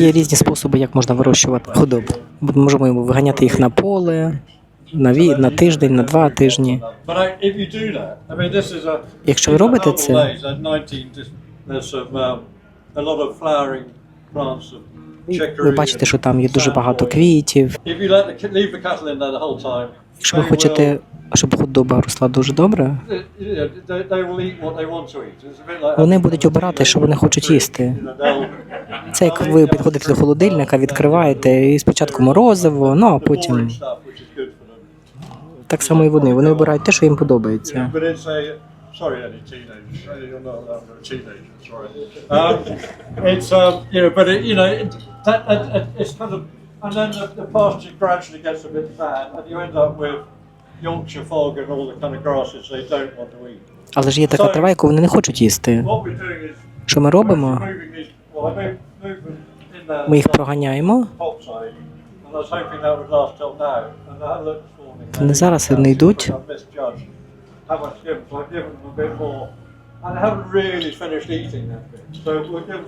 Є різні способи, як можна вирощувати худобу. Можемо виганяти їх на поле, на, ві... на тиждень, на два тижні. Якщо ви робите це, There's a 19, dis- there's some, um, a lot of flowering plants of chicory. ви бачите, що там є дуже багато квітів. Якщо ви хочете, щоб худоба росла дуже добре, вони будуть обирати, що вони хочуть їсти. Це як ви підходите до холодильника, відкриваєте і спочатку морозиво, ну а потім так само і вони. Вони обирають те, що їм подобається. Um, um, and then the, the pasture gradually gets a bit fat, and you end up with Yorkshire fog and all the kind of grasses they don't want to eat. Але ж є така трава, яку вони не хочуть їсти. Що ми робимо? Ми їх проганяємо. Вони зараз вони йдуть.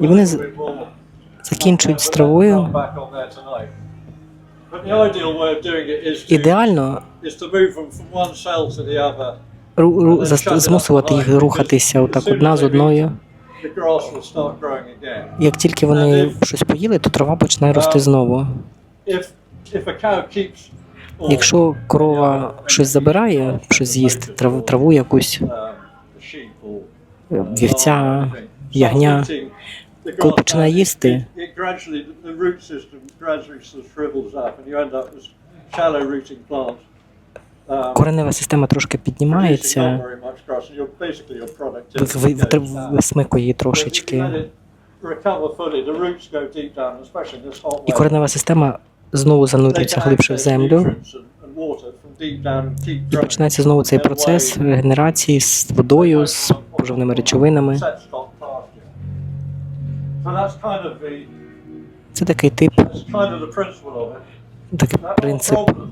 І вони. Закінчують з травою. Ідеально змусувати їх рухатися отак одна з одною. Як тільки вони щось поїли, то трава починає рости знову. Якщо корова щось забирає, щось з'їсти, траву, траву якусь, um, or вівця, ягня, коли починає їсти, коренева система трошки піднімається, висмикує її трошечки. І коренева система знову занурюється глибше в землю. І починається знову цей процес регенерації з водою, з поживними речовинами. Це такий тип, That's kind of the principle of it. такий принцип um,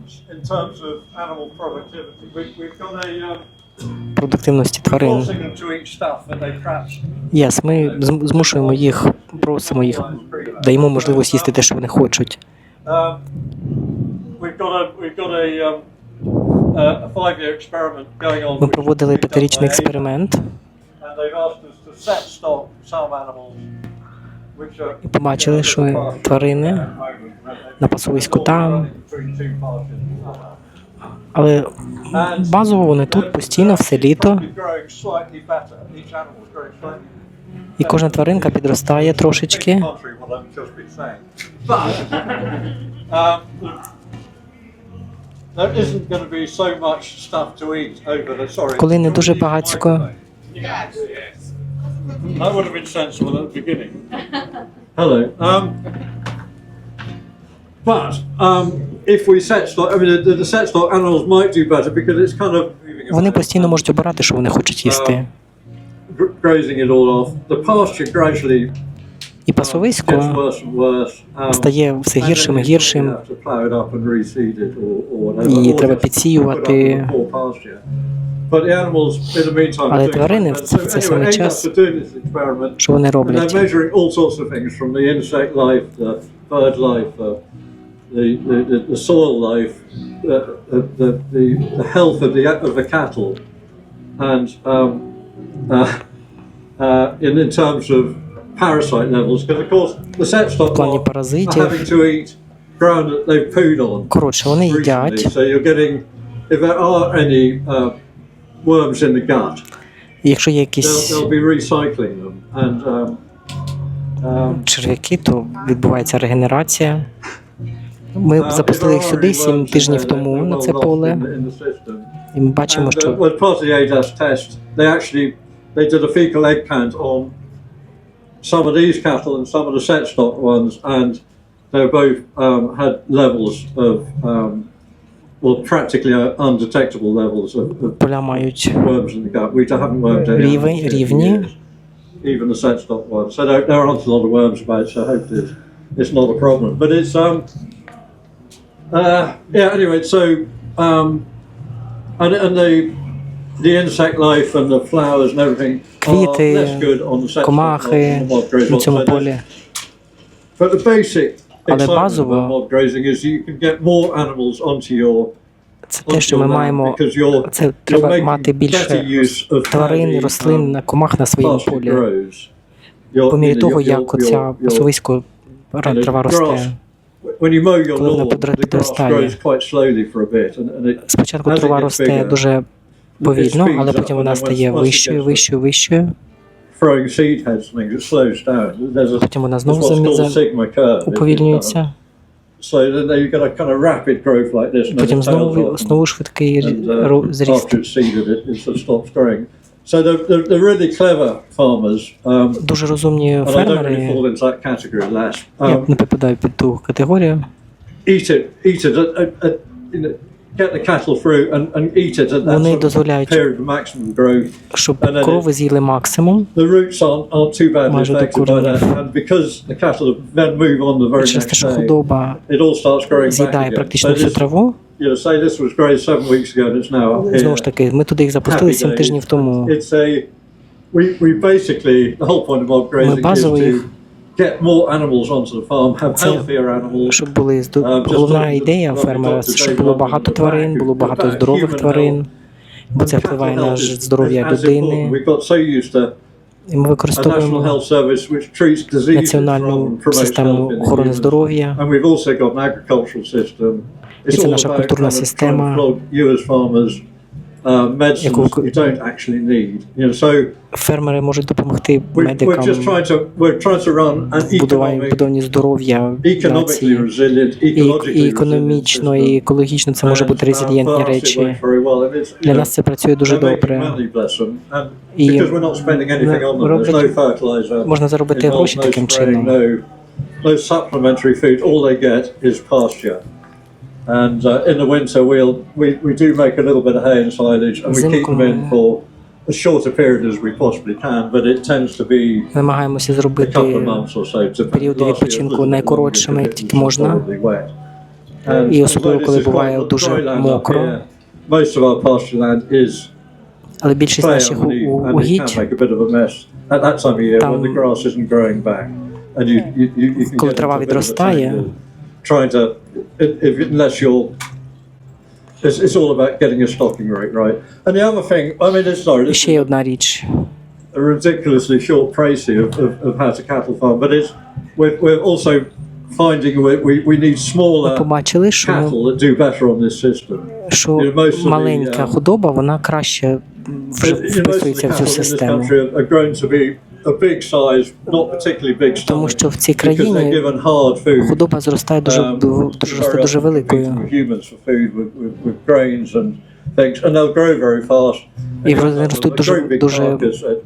продуктивності тварин. Yes, ми змушуємо їх, просимо їх, даємо можливість їсти те, що вони хочуть. Um, um. Ми проводили п'ятирічний експеримент і побачили, що тварини на пасовиську там, але базово вони тут постійно все літо, і кожна тваринка підростає трошечки. Коли не дуже багатько. That would have been sensible at the beginning. Hello. Um, but um, if we set stock, I mean, the, the set stock animals might do better because it's kind of Вони постійно можуть обирати, що вони хочуть їсти. gr- grazing it all off. The pasture gradually І gets пасовисько worse and worse. Um, стає все гіршим і гіршим. have to plough it up and reseed it or, or whatever. І or треба just підсіювати. put up with the poor pasture. But the animals, in the meantime, Але are doing тварини something. в цей- So в цей anyway, самий ADAPS час, are doing this experiment. що вони And роблять? they're measuring all sorts of things from the insect life, the bird life, uh, the, the, the, the soil life, the, the, the, the health of the, of the cattle, and um, uh, uh, in, in terms of parasite levels, because of course the set stock В плані lot are паразитів. having to eat ground that they've pooed on Коротше, вони recently. їдять, So you're getting, if there are any uh, worms in the gut, і якщо є they'll, якісь they'll be recycling them and. Um, um, черв'яки, то відбувається регенерація. Ми запустили їх сюди сім тижнів тому на це поле, і ми бачимо, And, uh, що well, part of the ADAS test, they actually they did a fecal egg count on some of these cattle and some of the set stock ones, and they both um, had levels of um, well, practically uh, undetectable levels of, of поля мають worms in the gut. We haven't wormed any Рівень- animals in рівні. years, even the set stock ones. So there, there aren't a lot of worms about. So hopefully it's, it's not a problem. But it's um uh yeah. Anyway, so um and and the the insect life and the flowers and everything are Квіти, less good on the set stock комахи than on the wild graze на ones. цьому So there's- полі. But the basic Але базово- Це те, що ми маємо. Це треба мати більше тварин, рослин, um, комах на своєму полі. По мірі того, як оця пасовисько трава росте. Коли вона підростає. Спочатку трава росте дуже повільно, але потім вона стає вищою, вищою, вищою. Потім вона знову what's called a замі- sigma curve. уповільнюється. So then you get a kind of rapid growth like this, and Потім знову знову швидкий uh, зріст. after it's it, it stops growing. So the, the, the really clever farmers, um, Дуже розумні фермери. fall into that category less, Я um, не підпадаю під ту категорію. Eat it, eat it, uh, uh, uh, you know, get the cattle through and, and eat it at that Вони дозволяють, period of maximum growth. щоб корови з'їли максимум. The roots aren't, aren't too badly Майже до affected by коріння. that, and because the cattle then move on the very Через те, next що day, худоба it all starts growing back з'їдає практично всю траву. you know, say this was grazed seven weeks ago and it's now up Знову ж таки, ми туди їх запустили Happy сім тижнів тому. It's a we, we basically the whole point of mob grazing is базово to їх- get more animals onto the farm, have healthier animals. Щоб були Uh, головна ідея фермера, щоб було багато тварин, було багато здорових тварин, бо це впливає на здоров'я людини. We've got so used to І ми National використовуємо Health Service which treats diseases національну систему охорони здоров'я. And we've also got an agricultural system. І це наша культурна система. Яку- you don't actually need. You know, so Фермери можуть допомогти медикам в будуванні здоров'я нації. І, економічно, і екологічно це може бути резильєнтні речі. Для нас це працює дуже добре. І роблять-. Можна заробити гроші таким чином. No supplementary food. All they get is pasture. And uh, in the winter, we'll we, we do make a little bit of hay and silage, and we keep them in Взимку- for as short a period as we possibly can. But it tends to be Намагаємося a couple of зробити months or so. To періоди last year, відпочинку it was a bit найкоротшими, longer як because тільки it was можна. horribly wet. And І особливо, although коли this is буває quite дуже dry land up мокро. here, Most of our pasture land is Але більшість clay наших у- underneath, у- and it can угідь make a bit of a mess at that time of year when Там- the grass isn't growing back, and you you, you, you can Коли get трава into a bit of a відростає. tangle trying to if, if, unless you're it's, it's all about getting a stocking rate right. And the other thing, I mean, it's sorry, І this ще is є одна річ. a ridiculously short précis of, of, of how to cattle farm, but it's we're, we're also finding we, we, we need Ми smaller побачили, що, cattle that do better on this system. що маленька худоба вона краще вже You know, most of the вписується в цю cattle in this систему. country are- are grown to be a big size, not particularly big Тому що в цій країні худоба зростає дуже, um, дуже, дуже великою. І вони ростуть дуже- дуже carcass at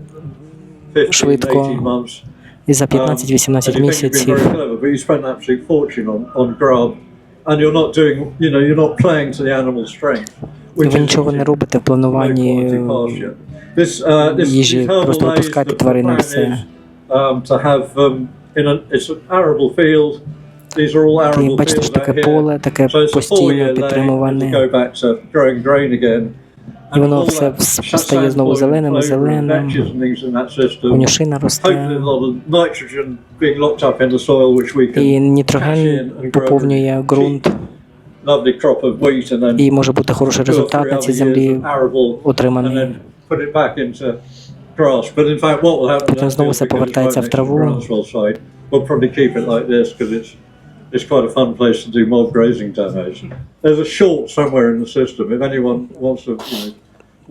15, швидко. 18 months. І за Um, 15-18 and you think you've been місяців ви нічого не робите в плануванні. Uh, їжі, просто maize, тварин на все. um, um, arable бачите, що таке поле, таке постійно підтримуване. І воно все стає знову зеленим, зеленим. конюшина росте, і нітроген поповнює ґрунт, і може бути хороший two or результат three на other цій years землі of arable and отриманий. then put it back into grass. But in fact, what will happen Потім in that знову field, все because it's повертається right в next to траву. the groundswell side, we'll probably keep it like this because it's it's quite a fun place to do mob grazing demos. There's a short somewhere in the system. If anyone wants to, you know,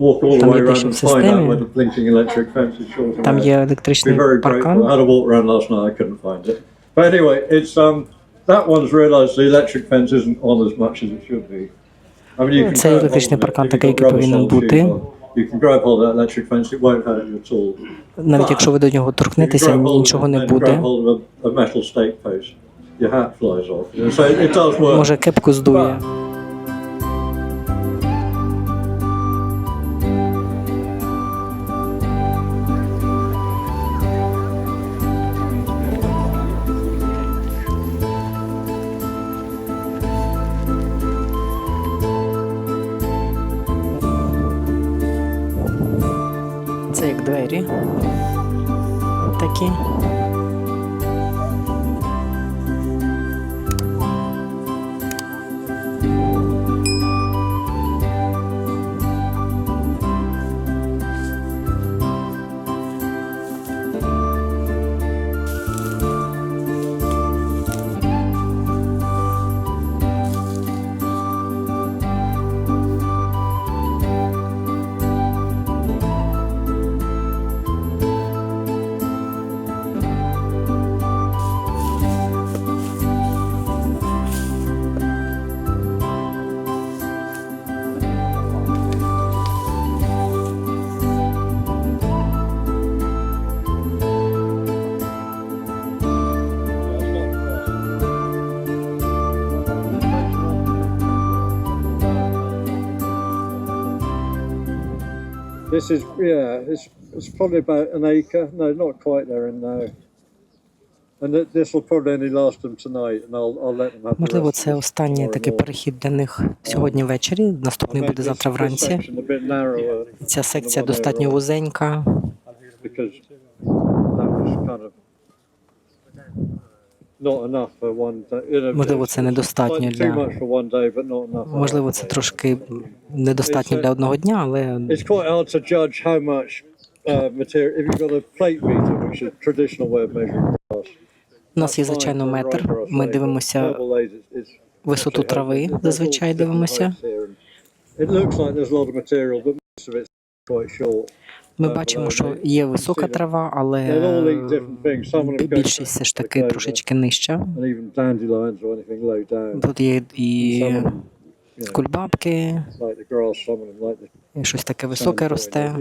walk all the Там way є around дещо and в find out системі. where the blinking electric fence is short. Там away. є Be електричний very grateful. I паркан. had to walk around last night. I couldn't find it. But anyway, it's um that one's realised the electric fence isn't on as much as it should be. I mean, you can Це електричний it. паркан If you've такий, got який rubber повинен sole бути. shoes on, You can grab hold of that electric fence. It won't hurt you at all. Навіть якщо ви до нього торкнетеся, grab hold of нічого it не and буде. grab hold of a, a metal stake post, your hat flies off. You know, So it does work. Може, кепку здує. aqui. This is yeah, it's it's probably about an acre. No, not quite there in now. And th- this will probably only last them tonight, and I'll I'll let them have Можливо, це останній такий перехід для них сьогодні ввечері. Наступний буде завтра вранці. Ця секція достатньо вузенька. because that was kind of Можливо, це недостатньо для можливо, це трошки недостатньо для одного дня, але It's quite hard to judge how much uh, material. If you've got a plate meter, which is a traditional way of measuring grass, у нас є звичайно grass Ми дивимося висоту трави, зазвичай дивимося. Ми бачимо, що є висока трава, але більшість все ж таки трошечки нижча. Тут є і кульбабки, щось таке високе росте.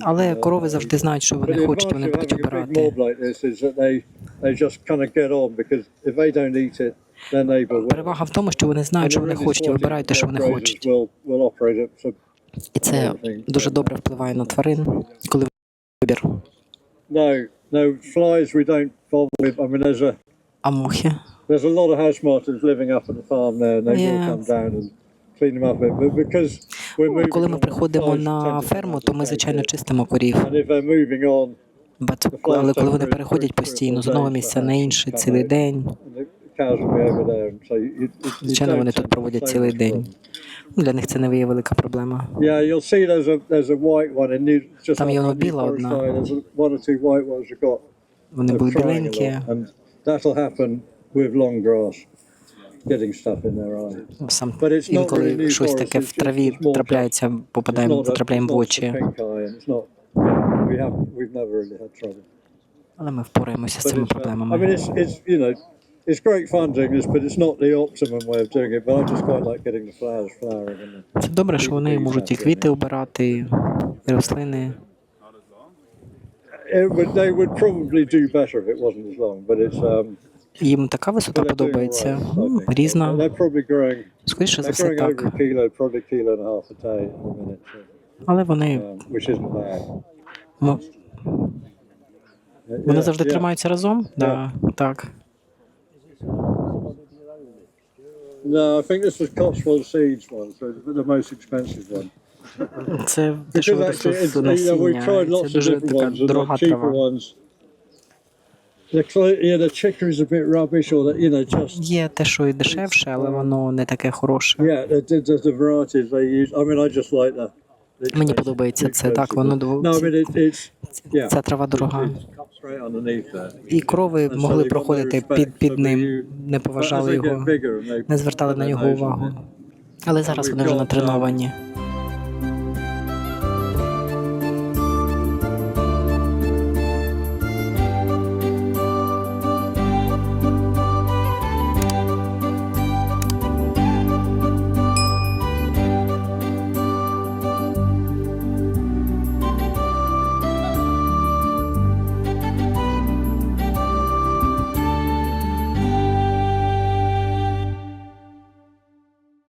Але uh, корови завжди знають, що вони хочуть, вони будуть обирати. Перевага в тому, що вони знають, що вони хочуть, і вибирають те, що вони хочуть. І це дуже добре впливає на тварин, коли вибір. no, no flies we don't bother with. I mean, there's a А мухи? there's a lot of house martins living up at the farm there, and they Yeah. will come down and clean them up. But because we're moving Коли ми приходимо на ферму, то ми звичайно чистимо корів. And if they're moving on, Бат- Але коли вони переходять постійно з одного місця на інше цілий день, звичайно, вони тут проводять цілий день. Ну, Для них це не є велика проблема. Там є біла одна. Вони були біленькі. Сам інколи щось таке в траві трапляється, попадаємо, потрапляємо в очі. Але ми впораємося з цими uh, проблемами. It's great fun doing this, but it's not the optimum way of doing it. But I just quite like getting the flowers flowering. And Це добре, що вони можуть і квіти обирати, і рослини. it would, they would probably do better if it wasn't as long. But it's um, Їм така висота but they're doing all подобається. right, I Ну, think. Різна. They're probably growing. Скоріше за They're все growing over так. a kilo, probably a kilo and a half a day at the minute, so, Але вони, um, which isn't bad. ну, Yeah, вони завжди yeah. тримаються разом? Да, так. No, I think this was Cotswold Seeds one, so the most expensive one. Це дешеве actually, it's, ресурс you know, we've насіння. tried Це lots of дуже different така ones, and дорога cheaper трава. ones. The, cl- yeah, the chicory's a bit rubbish, or that you know, just Є те, що і дешевше, але воно не таке хороше. yeah, the, the, the, the varieties they use. I mean, I just like the. the Мені подобається це так, воно дво- No, I mean, it, it's yeah. Ця трава дорога. І so могли проходити під, під ним, не поважали його, не звертали на нього увагу. Але зараз вони вже um, натреновані.